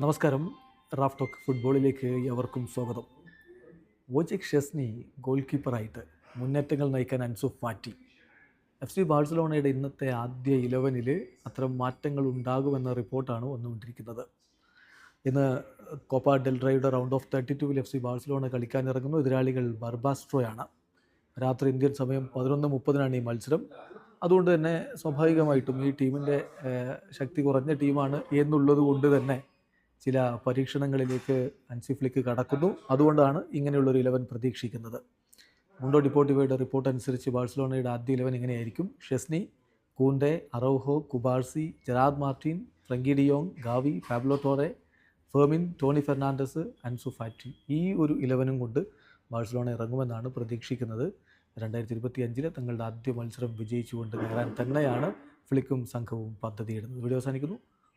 നമസ്കാരം. Raf talk ഫുട്ബോളിലേക്ക് എവർക്കും സ്വാഗതം. വോജിക് ഷെസ്നി ഗോൾ കീപ്പറായിട്ട് മുന്നേറ്റങ്ങൾ നയിക്കാൻ അൻസു ഫാറ്റി. എഫ് സി ബാഴ്സലോണയുടെ ഇന്നത്തെ ആദ്യ ഇലവനിൽ അത്തരം മാറ്റങ്ങൾ ഉണ്ടാകുമെന്ന റിപ്പോർട്ടാണ് വന്നുകൊണ്ടിരിക്കുന്നത്. ഇന്ന് കോപ്പ ഡെൽറയുടെ റൗണ്ട് ഓഫ് തേർട്ടി ടുവിൽ എഫ് സി ബാഴ്സലോണ കളിക്കാനിറങ്ങുന്നു. എതിരാളികൾ ബർബാസ്ട്രോയാണ്. രാത്രി ഇന്ത്യൻ സമയം പതിനൊന്ന് മുപ്പതിനാണ് ഈ മത്സരം. അതുകൊണ്ട് തന്നെ സ്വാഭാവികമായിട്ടും ഈ ടീമിന്റെ ശക്തി കുറഞ്ഞ ടീമാണ് എന്നുള്ളത് കൊണ്ട് തന്നെ ചില പരീക്ഷണങ്ങളിലേക്ക് അൻസി ഫ്ലിക്ക് കടക്കുന്നു. അതുകൊണ്ടാണ് ഇങ്ങനെയുള്ളൊരു ഇലവൻ പ്രതീക്ഷിക്കുന്നത്. മുണ്ടോ ഡിപ്പോർട്ടിവയുടെ റിപ്പോർട്ട് അനുസരിച്ച് ബാഴ്സലോണയുടെ ആദ്യ ഇലവൻ ഇങ്ങനെയായിരിക്കും. Szczesny Kounde Araujo Cubarsi Gerard Martin Frenkie de Jong Gavi Pablo Torre Fermin Toni Fernandez Ansu Fati. ഈ ഒരു ഇലവനും കൊണ്ട് ബാഴ്സലോണ ഇറങ്ങുമെന്നാണ് പ്രതീക്ഷിക്കുന്നത്. രണ്ടായിരത്തി ഇരുപത്തി അഞ്ചിലെ തങ്ങളുടെ ആദ്യ മത്സരം വിജയിച്ചുകൊണ്ട് കയറാൻ തന്നെയാണ് ഫ്ലിക്കും സംഘവും പദ്ധതിയിടുന്നത്. വീഡിയോ അവസാനിക്കുന്നു.